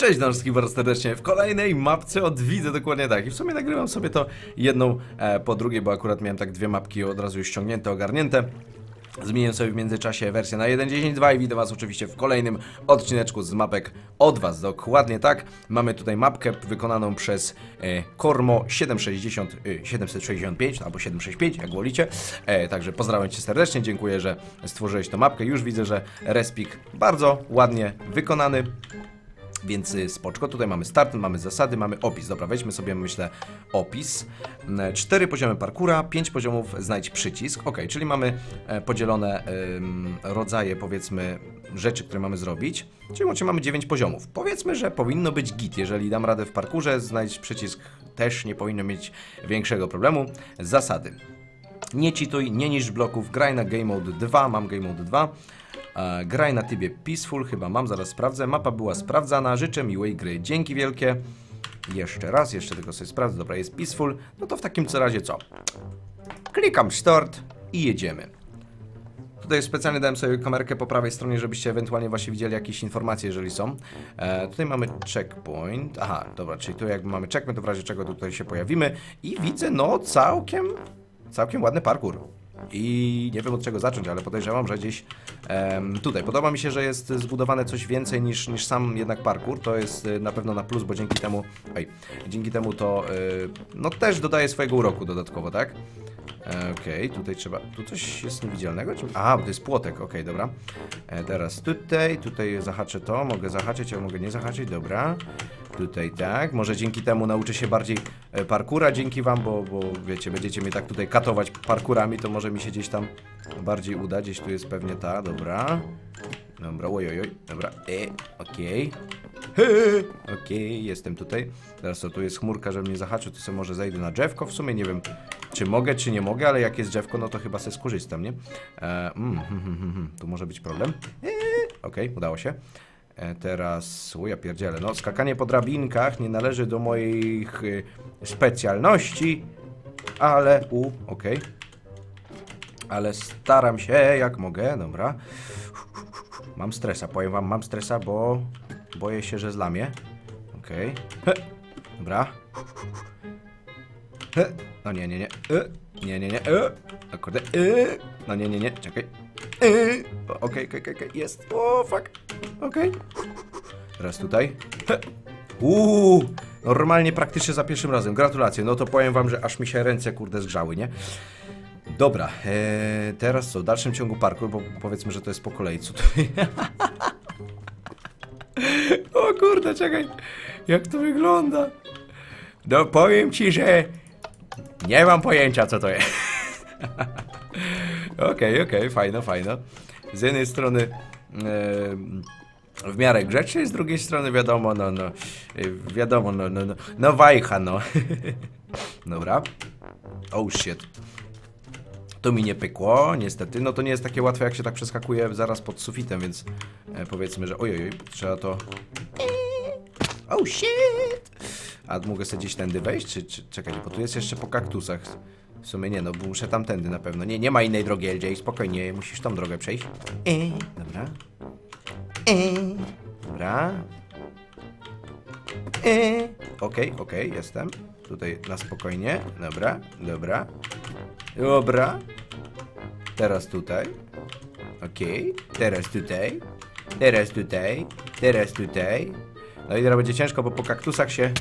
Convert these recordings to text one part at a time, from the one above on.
Cześć, Norski bardzo serdecznie w kolejnej mapce od widzę dokładnie tak. I w sumie nagrywam sobie to jedną e, po drugiej, bo akurat miałem tak dwie mapki od razu już ściągnięte, ogarnięte. Zmieniłem sobie w międzyczasie wersję na 1.10.2 i widzę Was oczywiście w kolejnym odcineczku z mapek od Was. Dokładnie tak. Mamy tutaj mapkę wykonaną przez e, Kormo 760, e, 765 albo 765, jak wolicie. E, także pozdrawiam Cię serdecznie, dziękuję, że stworzyłeś tę mapkę. Już widzę, że respik bardzo ładnie wykonany. Więc y, spoczko, tutaj mamy start, mamy zasady, mamy opis. Dobra, weźmy sobie, myślę, opis. Mm, Cztery poziomy parkura, pięć poziomów, znajdź przycisk. Ok, czyli mamy e, podzielone rodzaje, powiedzmy, rzeczy, które mamy zrobić. Czyli łącznie mamy dziewięć poziomów. Powiedzmy, że powinno być git. Jeżeli dam radę w parkurze, znajdź przycisk też nie powinno mieć większego problemu. Zasady. Nie cheatuj, nie niszcz bloków, graj na Game Mode 2, mam Game Mode 2. E, graj na trybie Peaceful, chyba mam, zaraz sprawdzę. Mapa była sprawdzana, życzę miłej gry. Dzięki wielkie. Jeszcze raz, jeszcze tylko sobie sprawdzę. Dobra, jest Peaceful. No to w takim razie co? Klikam Start i jedziemy. Tutaj specjalnie dałem sobie kamerkę po prawej stronie, żebyście ewentualnie właśnie widzieli jakieś informacje, jeżeli są. E, tutaj mamy checkpoint. Aha, dobra, czyli tu jakby mamy checkpoint, to w razie czego tutaj się pojawimy. I widzę, no całkiem, całkiem ładny parkour. I nie wiem od czego zacząć, ale podejrzewam, że gdzieś tutaj. Podoba mi się, że jest zbudowane coś więcej niż, niż sam jednak parkour. To jest y, na pewno na plus, bo dzięki temu, oj, dzięki temu to y, no też dodaje swojego uroku dodatkowo, tak? E, Okej, tutaj trzeba. Tu coś jest niewidzialnego? Czy... A, bo to jest płotek, okej, dobra. E, teraz tutaj, tutaj zahaczę to, mogę zahaczyć, a mogę nie zahaczyć, dobra. Tutaj tak, może dzięki temu nauczę się bardziej e, parkura dzięki wam, bo, bo wiecie, będziecie mnie tak tutaj katować parkurami, to może mi się gdzieś tam bardziej uda. Gdzieś tu jest pewnie ta, dobra. Dobra, oj, oj, oj, dobra, e, okej. He, Okej, jestem tutaj. Teraz co, tu jest chmurka, że mnie zahaczył, to sobie może zejdę na drzewko. W sumie nie wiem, czy mogę, czy nie mogę, ale jak jest drzewko, no to chyba se skorzystam, nie? E, mm, hmm, hmm, hmm. Tu może być problem. Eee, Okej, udało się. E, teraz, o ja pierdzielę, no skakanie po drabinkach nie należy do moich y, specjalności, ale, u, okej. Ale staram się jak mogę, dobra. Mam stresa, powiem wam, mam stresa, bo boję się, że zlamię. Okej. He. Dobra. No nie, nie, nie. E. Nie, nie, nie. E. No kurde. No nie, nie, nie. Czekaj. E. Okej, okej, okej. Jest. O, fuck. Okej. Teraz tutaj. Uuu. Normalnie praktycznie za pierwszym razem. Gratulacje. No to powiem wam, że aż mi się ręce kurde zgrzały, nie? Dobra, e, teraz co? W dalszym ciągu parkour, bo powiedzmy, że to jest po kolei. Co to O kurde, czekaj. Jak to wygląda? No powiem ci, że nie mam pojęcia, co to jest. Okej, okej, fajno, fajno. Z jednej strony e, w miarę grzecznie, z drugiej strony wiadomo, no, no, e, wiadomo, no, no, no, no wajcha, no. Dobra. Oh shit. To mi nie pykło, niestety. No to nie jest takie łatwe, jak się tak przeskakuje zaraz pod sufitem, więc e, powiedzmy, że ojoj, trzeba to... Oh shit! A mogę sobie gdzieś tędy wejść, czy, czy czekajcie, bo tu jest jeszcze po kaktusach. W sumie nie, no bo muszę tamtędy na pewno. Nie, nie ma innej drogi, LJ, spokojnie, musisz tą drogę przejść. E, dobra. E, dobra. E, okej, okej, jestem. Tutaj na spokojnie. Dobra, dobra. Dobra. Teraz tutaj. Okej. Teraz tutaj. Teraz tutaj. Teraz tutaj. No i teraz będzie ciężko, bo po kaktusach się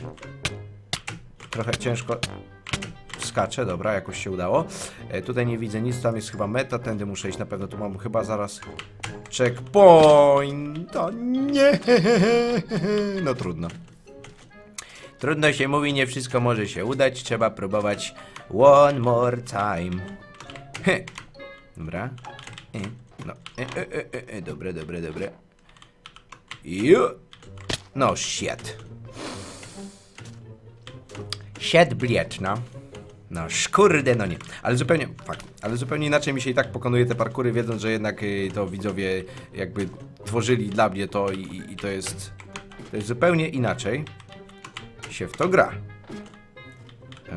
trochę ciężko skacze. Dobra, jakoś się udało. E, tutaj nie widzę nic, tam jest chyba meta. Tędy muszę iść na pewno. Tu mam chyba zaraz checkpoint. To nie. No trudno. Trudno się mówi, nie wszystko może się udać, trzeba próbować one more time. He. Dobra. E. No. E. Dobre, dobre, dobre. Ju. No shit. Shit bliet, no. No szkurde, no nie. Ale zupełnie, fakt, ale zupełnie inaczej mi się i tak pokonuje te parkury, wiedząc, że jednak y, to widzowie jakby tworzyli dla mnie to i, i, i to jest, to jest zupełnie inaczej się w to gra.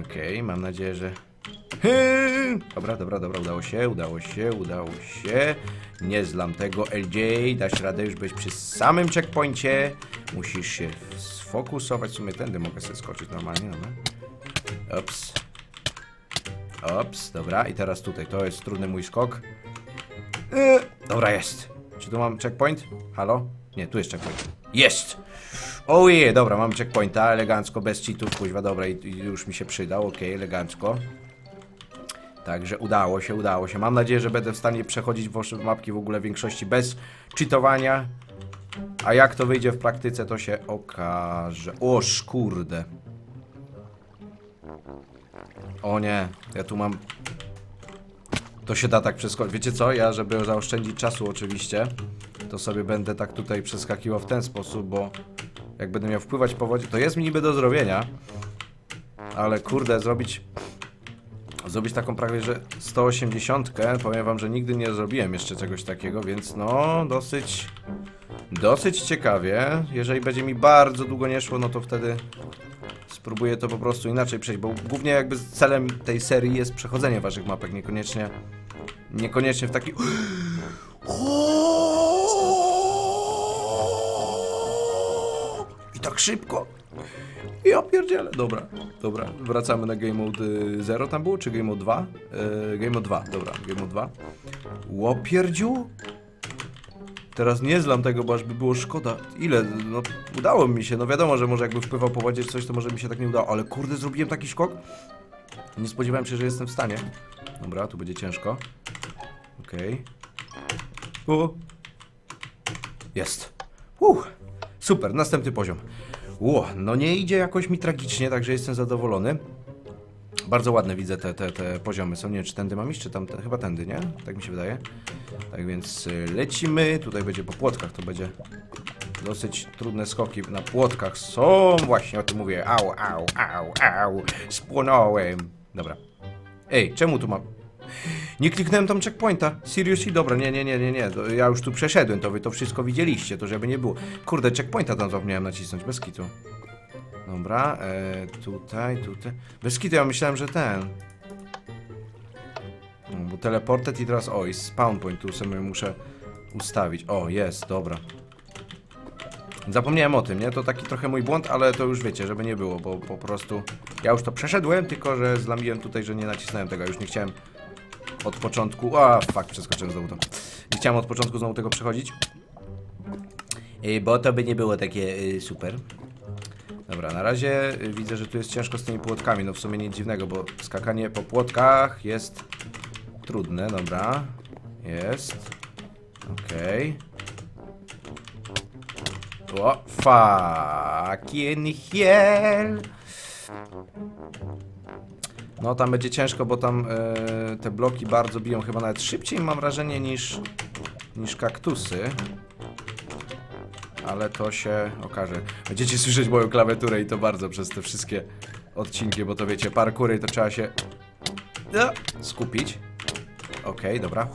Okej, mam nadzieję, że... Dobra, dobra, dobra, udało się, udało się, udało się. Nie zlam tego, LJ, dasz radę już być przy samym checkpoincie. Musisz się sfokusować. W sumie tędy mogę sobie skoczyć normalnie, dobra. Ops. Ops, dobra. I teraz tutaj. To jest trudny mój skok. Yy, dobra, jest. Czy tu mam checkpoint? Halo? Nie, tu jest checkpoint. Jest! Ojej, dobra, mam checkpointa, elegancko, bez cheatów, kuźwa, dobra, i, i już mi się przydał, okej, elegancko. Także udało się, udało się. Mam nadzieję, że będę w stanie przechodzić wasze mapki w ogóle w większości bez cheatowania. A jak to wyjdzie w praktyce, to się okaże. O, kurde. O nie, ja tu mam... To się da tak przeskoczyć. Wiecie co? Ja, żeby zaoszczędzić czasu oczywiście, to sobie będę tak tutaj przeskakiwał w ten sposób, bo jak będę miał wpływać po wodzie, to jest mi niby do zrobienia, ale kurde, zrobić zrobić taką prawie, że 180, powiem wam, że nigdy nie zrobiłem jeszcze czegoś takiego, więc no, dosyć dosyć ciekawie. Jeżeli będzie mi bardzo długo nie szło, no to wtedy spróbuję to po prostu inaczej przejść, bo głównie jakby celem tej serii jest przechodzenie waszych mapek, niekoniecznie niekoniecznie w taki I tak szybko. Ja pierdzielę. Dobra, dobra. Wracamy na Game Mode 0 tam było, czy Game Mode 2? Yy, game Mode 2, dobra, Game Mode 2. Łopierdziu? Teraz nie zlam tego, bo aż by było szkoda. Ile? No, udało mi się. No wiadomo, że może jakby wpływał po wodzie coś, to może mi się tak nie udało. Ale kurde, zrobiłem taki skok. Nie spodziewałem się, że jestem w stanie. Dobra, tu będzie ciężko. Okej. O! Jest. Uh, super, następny poziom. Ło, no nie idzie jakoś mi tragicznie, także jestem zadowolony. Bardzo ładne widzę te, te, te poziomy są. Nie wiem, czy tędy mam iść, czy tam, chyba tędy, nie? Tak mi się wydaje. Tak więc y, lecimy. Tutaj będzie po płotkach, to będzie dosyć trudne skoki na płotkach. Są właśnie, o tym mówię. Au, au, au, au. Spłonąłem. Dobra. Ej, czemu tu mam... Nie kliknąłem tam checkpointa. Seriously? Dobra, nie, nie, nie, nie, nie. Ja już tu przeszedłem, to wy to wszystko widzieliście, to żeby nie było. Kurde, checkpointa tam zapomniałem nacisnąć, bez kitu. Dobra, e, tutaj, tutaj. Bez kitu, ja myślałem, że ten. No, bo teleportet i teraz, o, i spawn point tu sobie muszę ustawić. O, jest, dobra. Zapomniałem o tym, nie? To taki trochę mój błąd, ale to już wiecie, żeby nie było, bo po prostu ja już to przeszedłem, tylko że zlamiłem tutaj, że nie nacisnąłem tego, już nie chciałem od początku. A, fuck, przeskoczyłem znowu to. Nie chciałem od początku znowu tego przechodzić. Yy, Bo to by nie było takie yy, super. Dobra, na razie yy, widzę, że tu jest ciężko z tymi płotkami. No w sumie nic dziwnego, bo skakanie po płotkach jest trudne. Dobra, jest. Okej. O, fucking hell. No tam będzie ciężko, bo tam e, te bloki bardzo biją, chyba nawet szybciej mam wrażenie niż, niż kaktusy. Ale to się okaże. Będziecie słyszeć moją klawiaturę i to bardzo przez te wszystkie odcinki, bo to wiecie, parkury to trzeba się no, skupić. Okej, dobra.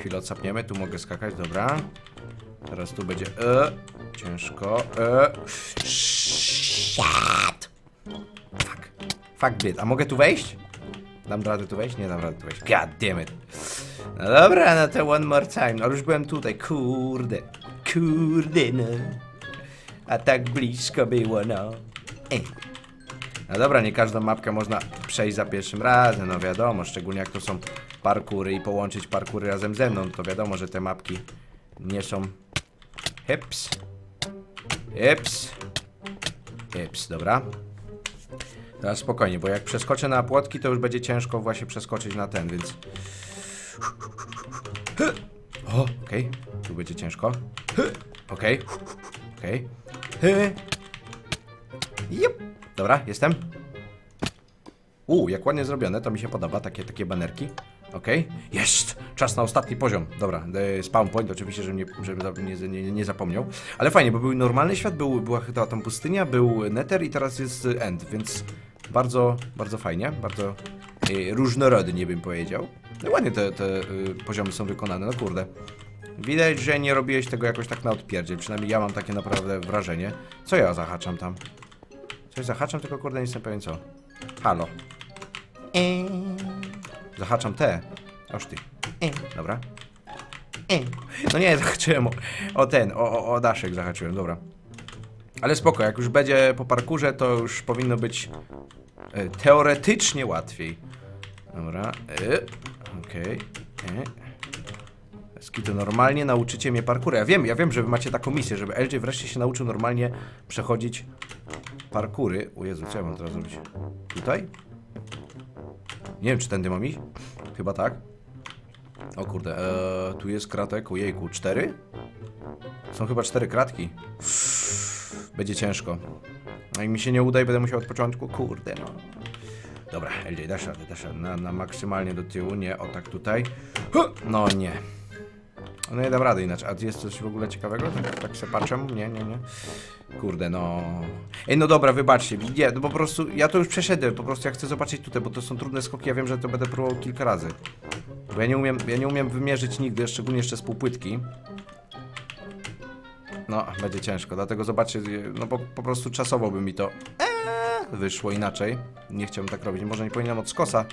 Chwilę odsapniemy, tu mogę skakać, dobra. Teraz tu będzie e, ciężko. E, shit. Fuck. Fuck bit. A mogę tu wejść? Dam radę tu wejść? Nie dam rady tu wejść. God damn it. No dobra, no to one more time. Ale już byłem tutaj. Kurde. Kurde, no. A tak blisko było, no. Ej. No dobra, nie każdą mapkę można przejść za pierwszym razem, no wiadomo, szczególnie jak to są parkury i połączyć parkury razem ze mną, to wiadomo, że te mapki nie są hips. Hips. Hips, dobra. Teraz spokojnie, bo jak przeskoczę na płotki, to już będzie ciężko właśnie przeskoczyć na ten, więc... O, okej. Tu będzie ciężko. Okej. Okej. Jup. Dobra, jestem. U, jak ładnie zrobione, to mi się podoba, takie, takie banerki. Okej, jest! Czas na ostatni poziom. Dobra, e, spawn point, oczywiście, żebym, nie, żebym za- nie, nie, nie zapomniał. Ale fajnie, bo był normalny świat, był, była chyba tam pustynia, był nether i teraz jest end, więc bardzo, bardzo fajnie, bardzo e, różnorodnie bym powiedział. No ładnie te, te e, poziomy są wykonane, no kurde. Widać, że nie robiłeś tego jakoś tak na odpierdziel, przynajmniej ja mam takie naprawdę wrażenie. Co ja zahaczam tam? Coś zahaczam, tylko kurde nie jestem pewien co. Halo. Zahaczam te. Aż ty. Dobra. No nie, zahaczyłem o, o ten, o, o, o daszek zahaczyłem, dobra. Ale spoko, jak już będzie po parkurze, to już powinno być e, teoretycznie łatwiej. Dobra, e, okej. e. Skitu, normalnie nauczycie mnie parkuru. Ja wiem, ja wiem, że wy macie taką misję, żeby LJ wreszcie się nauczył normalnie przechodzić parkury. O Jezu, co ja mam teraz zrobić? Tutaj? Nie wiem, czy tędy mam iść? Chyba tak. O kurde, eee, tu jest kratek, ojejku, cztery? Są chyba cztery kratki. Będzie ciężko. No i mi się nie uda i będę musiał od początku, kurde no. Dobra, LJ, dasz radę, dasz radę. Na, na maksymalnie do tyłu, nie, o tak tutaj. No nie. No nie dam rady inaczej. A jest coś w ogóle ciekawego? Tak, tak się patrzę? Nie, nie, nie. Kurde, no. Ej, no dobra, wybaczcie. Nie, no po prostu ja to już przeszedłem. Po prostu ja chcę zobaczyć tutaj, bo to są trudne skoki. Ja wiem, że to będę próbował kilka razy. Bo ja nie umiem, ja nie umiem wymierzyć nigdy, szczególnie jeszcze z półpłytki. No, będzie ciężko, dlatego zobaczcie, no po, po prostu czasowo by mi to eee, wyszło inaczej. Nie chciałbym tak robić, może nie powinienem od skosa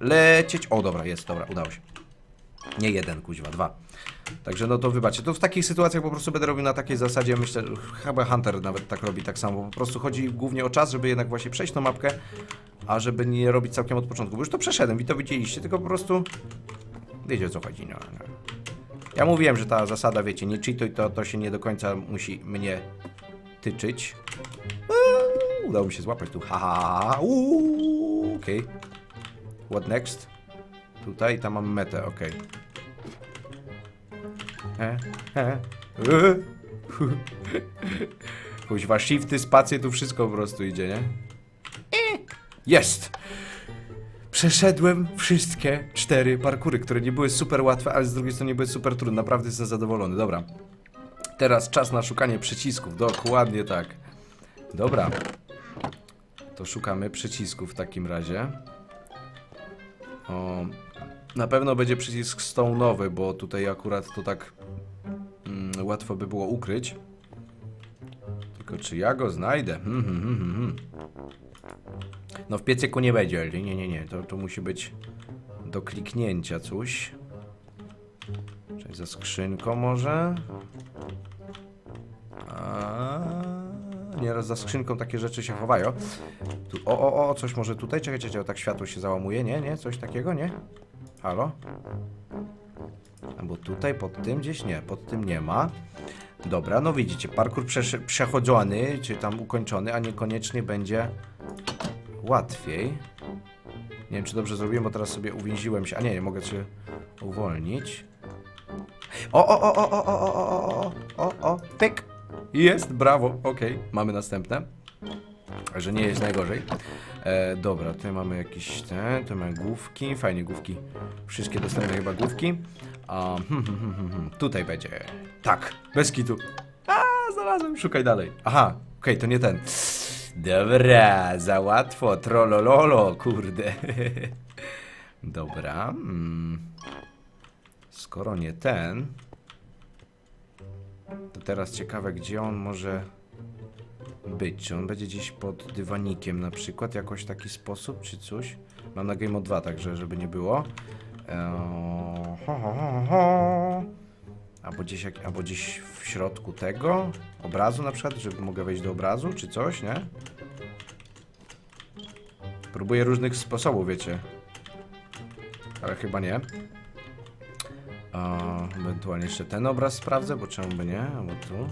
lecieć. O, dobra, jest, dobra, udało się. Nie jeden, kuźwa, dwa. Także no to wybaczcie. To w takich sytuacjach po prostu będę robił na takiej zasadzie, myślę, chyba Hunter nawet tak robi tak samo. Po prostu chodzi głównie o czas, żeby jednak właśnie przejść tą mapkę, a żeby nie robić całkiem od początku. Bo już to przeszedłem i to widzieliście, tylko po prostu wiecie o co chodzi. No, no. Ja mówiłem, że ta zasada, wiecie, nie cheatuj, to, to się nie do końca musi mnie tyczyć. Eee, udało mi się złapać tu. Ha, ha, ha. Okej. What next? Tutaj, tam mam metę, okej. E, e, e. Hu. Kuźwa, shifty, spacje, tu wszystko po prostu idzie, nie? E. Jest! Przeszedłem wszystkie cztery parkury, które nie były super łatwe, ale z drugiej strony nie były super trudne. Naprawdę jestem zadowolony. Dobra. Teraz czas na szukanie przycisków. Dokładnie tak. Dobra. To szukamy przycisków w takim razie. O, na pewno będzie przycisk stone'owy, bo tutaj akurat to tak mm, łatwo by było ukryć. Tylko czy ja go znajdę? Hmm, hmm, hmm, hmm, hmm. No w piecyku nie będzie, nie, nie, nie, to, to musi być do kliknięcia coś. Czyli za skrzynką może? A, nieraz za skrzynką takie rzeczy się chowają. Tu, o, o, o, coś może tutaj? Czekajcie, czekajcie, tak światło się załamuje, nie, nie? Coś takiego, nie? Halo? Albo tutaj, pod tym gdzieś? Nie, pod tym nie ma. Dobra, no widzicie, parkour przesz- przechodzony, czy tam ukończony, a niekoniecznie będzie łatwiej. Nie wiem, czy dobrze zrobiłem, bo teraz sobie uwięziłem się. A nie, nie mogę się uwolnić. O, o, o, o, o, o, o, o, o, o, o, pyk. Jest, brawo, okej, mamy następne. Także nie jest najgorzej. E, dobra, tutaj mamy jakieś te, tu mamy główki, fajnie główki. Wszystkie dostępne chyba główki. A, hmm, hmm, hmm, hmm, hmm, tutaj będzie. Tak, bez kitu. A, znalazłem, szukaj dalej. Aha, okej, to nie ten. Dobra, za łatwo, trollololo, kurde. Dobra. Mm. Skoro nie ten, to teraz ciekawe, gdzie on może być. Czy on będzie gdzieś pod dywanikiem na przykład, jakoś taki sposób, czy coś? Mam na Game of 2, także żeby nie było. Eee, ho, ho, ho. Albo gdzieś, albo gdzieś w środku tego obrazu na przykład, żeby mogę wejść do obrazu, czy coś, nie? Próbuję różnych sposobów, wiecie. Ale chyba nie. A, ewentualnie jeszcze ten obraz sprawdzę, bo czemu by nie? Albo tu.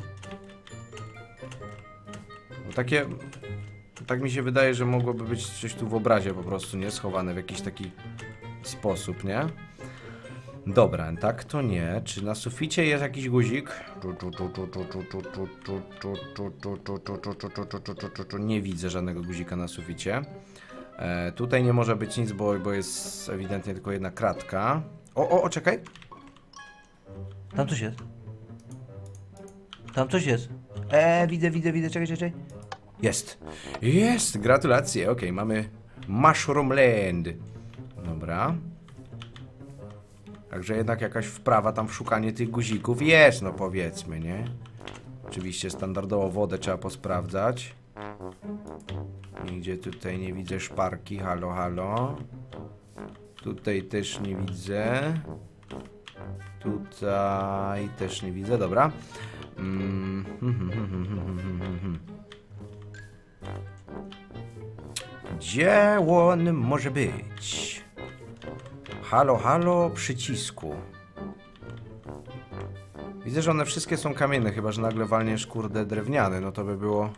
Takie... Tak mi się wydaje, że mogłoby być coś tu w obrazie po prostu, nie? Schowane w jakiś taki sposób, nie? Dobra, tak to nie. Czy na suficie jest jakiś guzik? Nie widzę żadnego guzika na suficie. E, tutaj nie może być nic, bo, bo jest ewidentnie tylko jedna kratka. O, o, o, czekaj. Tam coś jest. Tam coś jest. Eee, widzę, widzę, widzę, czekaj, czekaj. czekaj. Jest. Jest, gratulacje. Okej, mamy Mushroom Land. Dobra. Także jednak jakaś wprawa tam w szukanie tych guzików jest, no powiedzmy, nie? Oczywiście standardowo wodę trzeba posprawdzać. Nigdzie tutaj nie widzę szparki, halo, halo. Tutaj też nie widzę. Tutaj też nie widzę, dobra. Mm, Gdzie on może być? Halo, halo, przycisku. Widzę, że one wszystkie są kamienne, chyba że nagle walniesz kurde drewniany, no to by było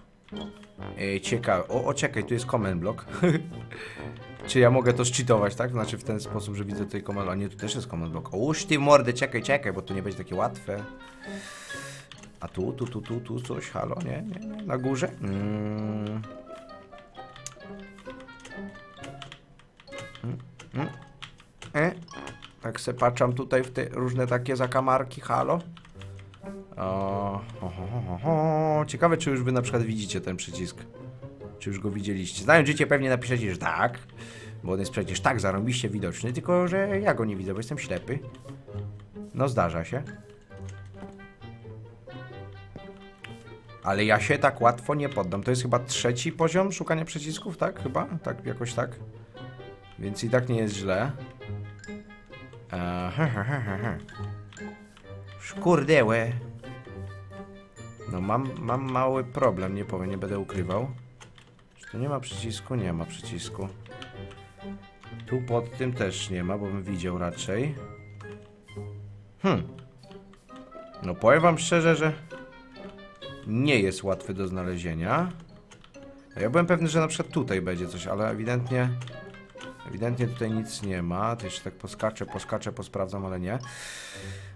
e, ciekawe. O, o, czekaj, tu jest command block. Czy ja mogę to szczytować, tak? Znaczy w ten sposób, że widzę tutaj command A nie, tu też jest command block. Ołóż ty mordy, czekaj, czekaj, bo to nie będzie takie łatwe. A tu, tu, tu, tu, tu coś, halo, nie, nie, nie, na górze? Mm. E? Tak se patrzam tutaj w te różne takie zakamarki, halo? O, ho, ho, ho. Ciekawe, czy już wy na przykład widzicie ten przycisk. Czy już go widzieliście? Znając życie pewnie napiszecie, że tak. Bo on jest przecież tak zarąbiście widoczny, tylko że ja go nie widzę, bo jestem ślepy. No zdarza się. Ale ja się tak łatwo nie poddam. To jest chyba trzeci poziom szukania przycisków, tak? Chyba? Tak, jakoś tak. Więc i tak nie jest źle. He. Szkurdełe. No mam, mam mały problem, nie powiem, nie będę ukrywał. Czy tu nie ma przycisku? Nie ma przycisku. Tu pod tym też nie ma, bo bym widział raczej. Hmm. No powiem wam szczerze, że nie jest łatwy do znalezienia. Ja byłem pewny, że na przykład tutaj będzie coś, ale ewidentnie ewidentnie tutaj nic nie ma. To jeszcze tak poskaczę, poskaczę, posprawdzam, ale nie.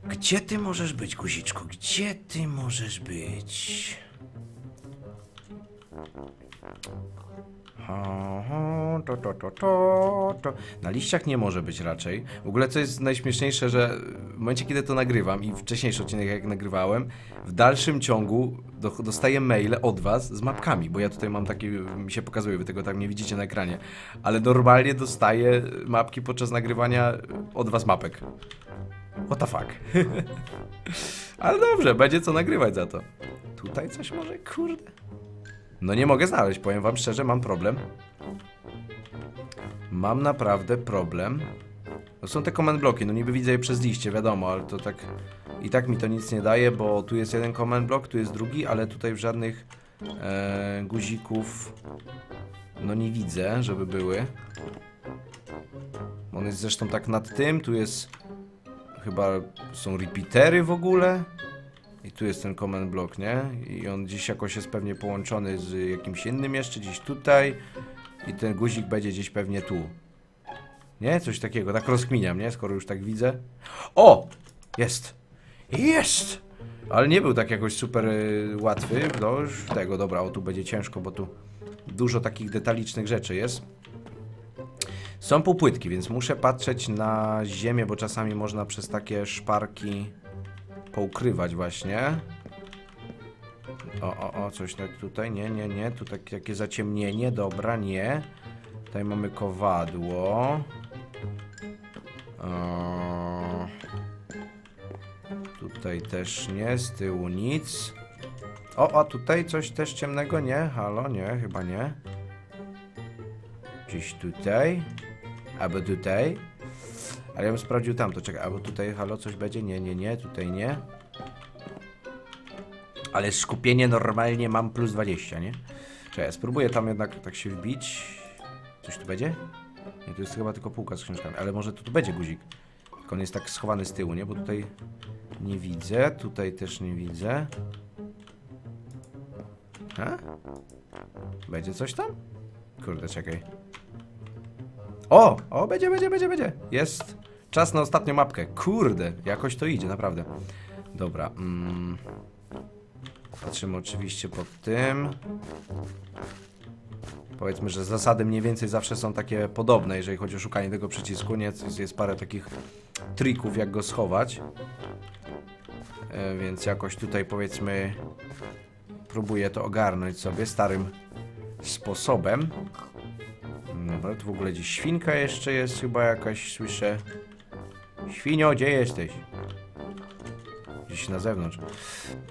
Gdzie ty możesz być, guziczku? Gdzie ty możesz być? To, to, to, to, to. Na liściach nie może być raczej. W ogóle co jest najśmieszniejsze, że w momencie kiedy to nagrywam i wcześniejszy odcinek jak nagrywałem, w dalszym ciągu do, dostaję maile od was z mapkami, bo ja tutaj mam takie, mi się pokazuje, wy tego tak nie widzicie na ekranie, ale normalnie dostaję mapki podczas nagrywania od was mapek. What the fuck? ale dobrze, będzie co nagrywać za to. Tutaj coś może, kurde. No nie mogę znaleźć, powiem wam szczerze, mam problem. Mam naprawdę problem. To są te command bloki, no niby widzę je przez liście, wiadomo, ale to tak... I tak mi to nic nie daje, bo tu jest jeden command block, tu jest drugi, ale tutaj w żadnych e, guzików no nie widzę, żeby były. On jest zresztą tak nad tym, tu jest chyba są repeatery w ogóle. I tu jest ten command block, nie? I on gdzieś jakoś jest pewnie połączony z jakimś innym jeszcze, gdzieś tutaj. I ten guzik będzie gdzieś pewnie tu. Nie? Coś takiego, tak rozkminiam, nie? Skoro już tak widzę. O! Jest! Jest! Ale nie był tak jakoś super y, łatwy. No już tego, dobra, o tu będzie ciężko, bo tu dużo takich detalicznych rzeczy jest. Są półpłytki, więc muszę patrzeć na ziemię, bo czasami można przez takie szparki poukrywać właśnie. O, o, o, coś tak tutaj, nie, nie, nie, tu tak, takie zaciemnienie, dobra, nie. Tutaj mamy kowadło. O, tutaj też nie, z tyłu nic. O, a tutaj coś też ciemnego, nie? Halo, nie, chyba nie. Gdzieś tutaj. Albo tutaj. Ale ja bym sprawdził tamto, czekaj, albo tutaj, halo, coś będzie? Nie, nie, nie, tutaj nie. Ale skupienie normalnie mam plus 20, nie? Czekaj, spróbuję tam jednak tak się wbić. Coś tu będzie? Nie, to jest chyba tylko półka z książkami, ale może tu, tu będzie guzik. Tylko on jest tak schowany z tyłu, nie? Bo tutaj nie widzę, tutaj też nie widzę. A? Będzie coś tam? Kurde, czekaj. O! O, będzie, będzie, będzie, będzie. Jest. Czas na ostatnią mapkę. Kurde, jakoś to idzie, naprawdę. Dobra. Mm. Patrzymy oczywiście pod tym. Powiedzmy, że zasady mniej więcej zawsze są takie podobne, jeżeli chodzi o szukanie tego przycisku. Nie, jest, parę takich trików, jak go schować. E, więc jakoś tutaj powiedzmy próbuję to ogarnąć sobie starym sposobem. Dobra, tu w ogóle gdzieś świnka jeszcze jest chyba jakaś, słyszę. Świnio, gdzie jesteś? Gdzieś na zewnątrz.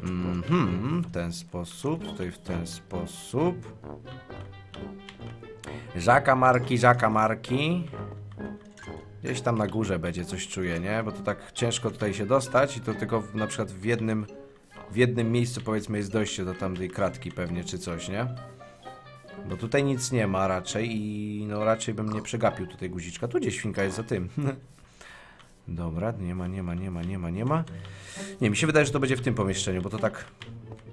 Mhm, w ten sposób, tutaj w ten sposób. Zakamarki, zakamarki. Gdzieś tam na górze będzie coś czuję, nie? Bo to tak ciężko tutaj się dostać i to tylko w, na przykład w jednym, w jednym miejscu powiedzmy jest dojście do tamtej kratki pewnie, czy coś, nie? Bo tutaj nic nie ma raczej i no raczej bym nie przegapił tutaj guziczka. Tu gdzieś świnka jest za tym. Dobra, nie ma, nie ma, nie ma, nie ma, nie ma. Nie, mi się wydaje, że to będzie w tym pomieszczeniu, bo to tak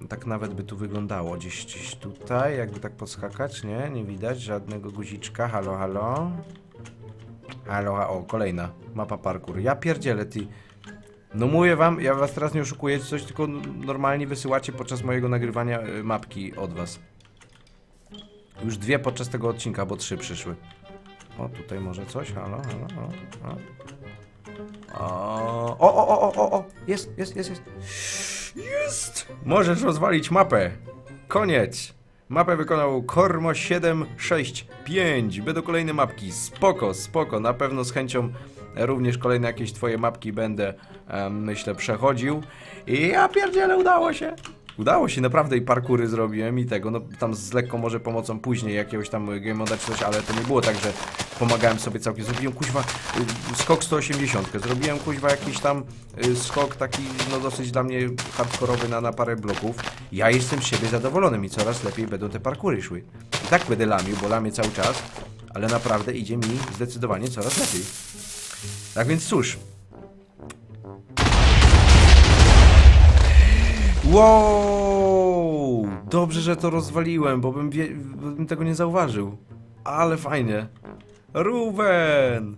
tak nawet by tu wyglądało. Gdzieś, gdzieś tutaj, jakby tak podskakać, nie? Nie widać żadnego guziczka. Halo, halo. Halo, ha- o, kolejna. Mapa parkour. Ja pierdzielę, ty. No mówię wam, ja was teraz nie oszukuję, coś tylko normalnie wysyłacie podczas mojego nagrywania y, mapki od was. Już dwie podczas tego odcinka, bo trzy przyszły. O, tutaj może coś, halo, halo, halo. O, o, o, o, o, o, jest, jest, jest, jest. Jest! Możesz rozwalić mapę. Koniec. Mapę wykonał Kormo 765. Będą kolejne mapki. Spoko, spoko. Na pewno z chęcią również kolejne jakieś twoje mapki będę, em, myślę, przechodził. I ja pierdzielę, udało się. Udało się, naprawdę i parkury zrobiłem i tego, no tam z lekką może pomocą później jakiegoś tam game moda czy coś, ale to nie było tak, że pomagałem sobie całkiem. Zrobiłem kuźwa y, skok 180, zrobiłem kuźwa jakiś tam y, skok taki no dosyć dla mnie hardkorowy na, na parę bloków. Ja jestem z siebie zadowolony i coraz lepiej będą te parkury szły. I tak będę lamił, bo lamię cały czas, ale naprawdę idzie mi zdecydowanie coraz lepiej. Tak więc cóż, Wow! Dobrze, że to rozwaliłem, bo bym, wie, bym tego nie zauważył. Ale fajnie. Ruben!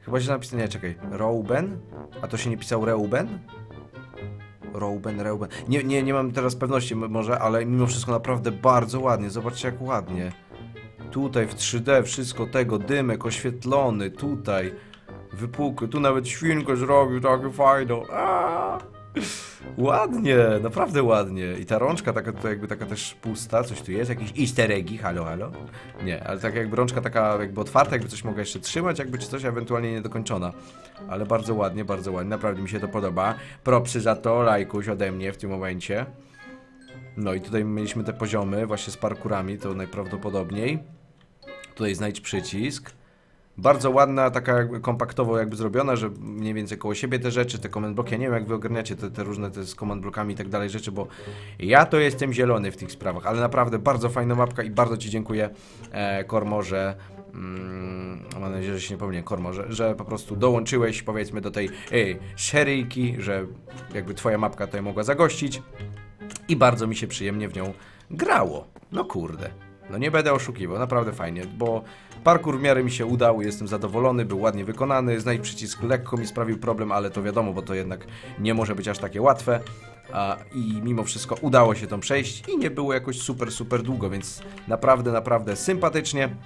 Chyba źle napisane, nie, czekaj. Reuben? A to się nie pisał Reuben? Reuben, Reuben. Nie, nie, nie mam teraz pewności może, ale mimo wszystko naprawdę bardzo ładnie. Zobaczcie jak ładnie. Tutaj w 3D wszystko tego, dymek oświetlony, tutaj wypukły, tu nawet świnkę zrobił, takie fajne. Aaa! Ładnie, naprawdę ładnie. I ta rączka taka to jakby taka też pusta, coś tu jest, jakieś easter eggi, halo, halo. Nie, ale tak jakby rączka taka jakby otwarta, jakby coś mogła jeszcze trzymać, jakby czy coś ewentualnie niedokończona. Ale bardzo ładnie, bardzo ładnie, naprawdę mi się to podoba. Propsy za to, lajkuś ode mnie w tym momencie. No i tutaj mieliśmy te poziomy właśnie z parkurami, to najprawdopodobniej. Tutaj znajdź przycisk. Bardzo ładna, taka jakby kompaktowo jakby zrobiona, że mniej więcej koło siebie te rzeczy, te command bloki, ja nie wiem jak wy ogarniacie te, te różne te z command blokami i tak dalej rzeczy, bo ja to jestem zielony w tych sprawach, ale naprawdę bardzo fajna mapka i bardzo Ci dziękuję e, Kormo, że mm, mam nadzieję, że się nie pomyliłem, Kormo, że, że po prostu dołączyłeś powiedzmy do tej ej, że jakby Twoja mapka tutaj mogła zagościć i bardzo mi się przyjemnie w nią grało. No kurde. No nie będę oszukiwał, naprawdę fajnie, bo parkour w miarę mi się udał, jestem zadowolony, był ładnie wykonany, znajdź przycisk lekko mi sprawił problem, ale to wiadomo, bo to jednak nie może być aż takie łatwe. A, I mimo wszystko udało się to przejść i nie było jakoś super, super długo, więc naprawdę, naprawdę sympatycznie.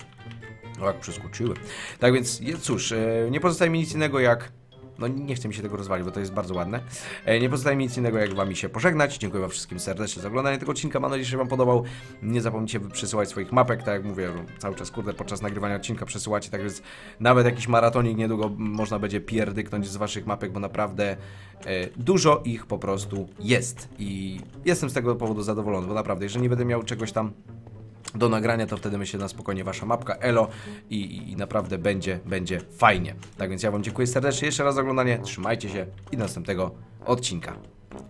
O, jak przeskoczyłem. Tak więc, cóż, e, nie pozostaje mi nic innego jak. No nie chcę mi się tego rozwalić, bo to jest bardzo ładne. E, nie pozostaje mi nic innego jak wami się pożegnać. Dziękuję wam wszystkim serdecznie za oglądanie tego odcinka. Mam nadzieję, że się wam podobał. Nie zapomnijcie przesyłać swoich mapek, tak jak mówię, cały czas kurde podczas nagrywania odcinka przesyłacie, tak więc nawet jakiś maratonik niedługo można będzie pierdyknąć z waszych mapek, bo naprawdę e, dużo ich po prostu jest. I jestem z tego powodu zadowolony, bo naprawdę, jeżeli nie będę miał czegoś tam do nagrania, to wtedy myślę na spokojnie wasza mapka Elo i, i, naprawdę będzie, będzie fajnie. Tak więc ja wam dziękuję serdecznie jeszcze raz za oglądanie, trzymajcie się i do następnego odcinka.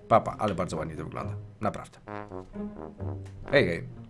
Papa, ale bardzo ładnie to wygląda. Naprawdę. Hej, hej.